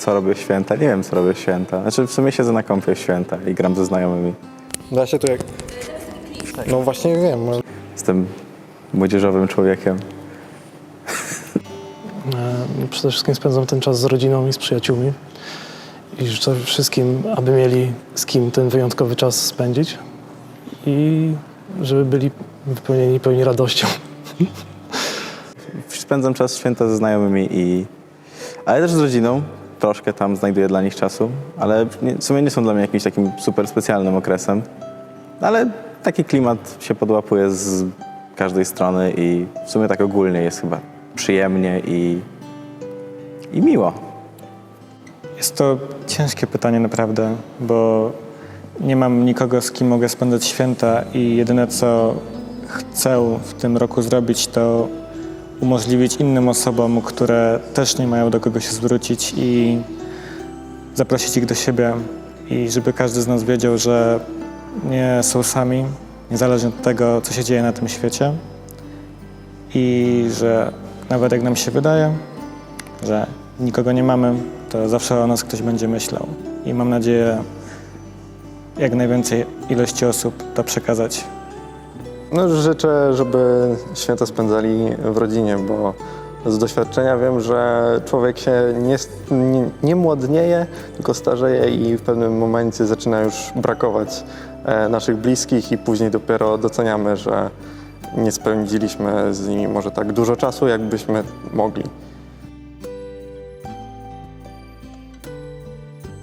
Co robię w święta? Nie wiem, co robię w święta. Znaczy, w sumie siedzę na kąpie w święta i gram ze znajomymi. Da się tu jak... No właśnie wiem. Jestem młodzieżowym człowiekiem. E, Przede wszystkim spędzam ten czas z rodziną i z przyjaciółmi. I życzę wszystkim, aby mieli z kim ten wyjątkowy czas spędzić i żeby byli wypełnieni pełni radością. Spędzam czas w święta ze znajomymi i... Ale też z rodziną. Troszkę tam znajduję dla nich czasu, ale nie, w sumie nie są dla mnie jakimś takim super specjalnym okresem. Ale taki klimat się podłapuje z każdej strony i w sumie tak ogólnie jest chyba przyjemnie i, i miło. Jest to ciężkie pytanie naprawdę, bo nie mam nikogo, z kim mogę spędzać święta i jedyne co chcę w tym roku zrobić, to umożliwić innym osobom, które też nie mają do kogo się zwrócić i zaprosić ich do siebie i żeby każdy z nas wiedział, że nie są sami, niezależnie od tego, co się dzieje na tym świecie i że nawet jak nam się wydaje, że nikogo nie mamy, to zawsze o nas ktoś będzie myślał. I mam nadzieję, jak najwięcej ilości osób to przekazać. No życzę, żeby święta spędzali w rodzinie, bo z doświadczenia wiem, że człowiek się nie, nie, nie młodnieje, tylko starzeje i w pewnym momencie zaczyna już brakować e, naszych bliskich i później dopiero doceniamy, że nie spędziliśmy z nimi może tak dużo czasu, jakbyśmy mogli.